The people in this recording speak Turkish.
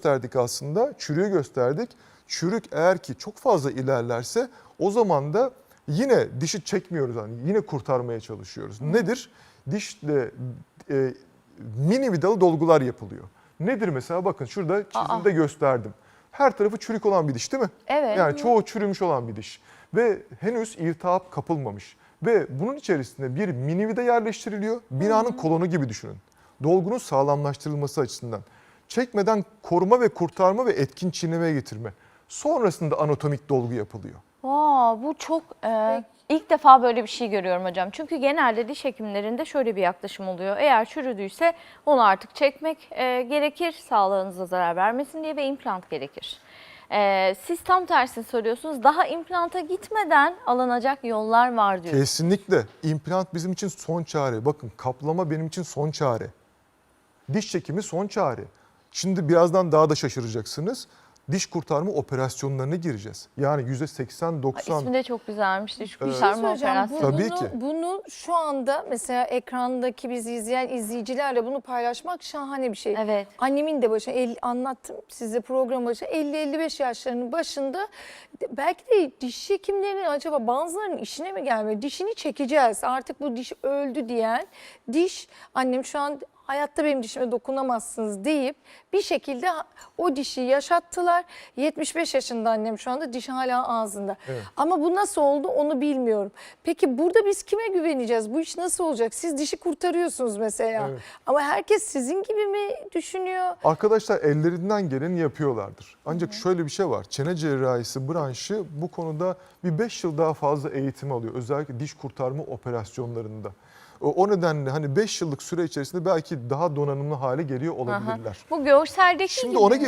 gösterdik aslında? Çürüğü gösterdik. Çürük eğer ki çok fazla ilerlerse o zaman da yine dişi çekmiyoruz. Yani yine kurtarmaya çalışıyoruz. Nedir? Dişle e, mini vidalı dolgular yapılıyor. Nedir mesela? Bakın şurada çizimde gösterdim. Her tarafı çürük olan bir diş değil mi? Evet. Yani çoğu çürümüş olan bir diş. Ve henüz iltihap kapılmamış. Ve bunun içerisinde bir mini vida yerleştiriliyor. Binanın kolonu gibi düşünün. Dolgunun sağlamlaştırılması açısından. Çekmeden koruma ve kurtarma ve etkin çiğnemeye getirme. Sonrasında anatomik dolgu yapılıyor. Aa, bu çok e, ilk defa böyle bir şey görüyorum hocam. Çünkü genelde diş hekimlerinde şöyle bir yaklaşım oluyor. Eğer çürüdüyse onu artık çekmek e, gerekir sağlığınıza zarar vermesin diye ve implant gerekir. E, siz tam tersini söylüyorsunuz. Daha implanta gitmeden alınacak yollar var diyor. Kesinlikle implant bizim için son çare. Bakın kaplama benim için son çare. Diş çekimi son çare. Şimdi birazdan daha da şaşıracaksınız. Diş kurtarma operasyonlarına gireceğiz. Yani %80-90 İsmi de çok güzelmiş. Diş Evet. kurtarma operasyonu. Tabii bunu, ki. Bunu şu anda mesela ekrandaki bizi izleyen izleyicilerle bunu paylaşmak şahane bir şey. Evet. Annemin de başına el- anlattım size program başında 50-55 yaşlarının başında belki de diş hekimlerinin acaba bazılarının işine mi gelmiyor? Dişini çekeceğiz artık bu diş öldü diyen diş annem şu an hayatta benim dişime dokunamazsınız deyip bir şekilde o dişi yaşattılar. 75 yaşında annem şu anda diş hala ağzında. Evet. Ama bu nasıl oldu onu bilmiyorum. Peki burada biz kime güveneceğiz? Bu iş nasıl olacak? Siz dişi kurtarıyorsunuz mesela. Evet. Ama herkes sizin gibi mi düşünüyor? Arkadaşlar ellerinden geleni yapıyorlardır. Ancak şöyle bir şey var. Çene cerrahisi branşı bu konuda bir 5 yıl daha fazla eğitim alıyor. Özellikle diş kurtarma operasyonlarında. O, o nedenle hani 5 yıllık süre içerisinde belki daha donanımlı hale geliyor olabilirler. Bu görseldeki Şimdi gibi ona mi?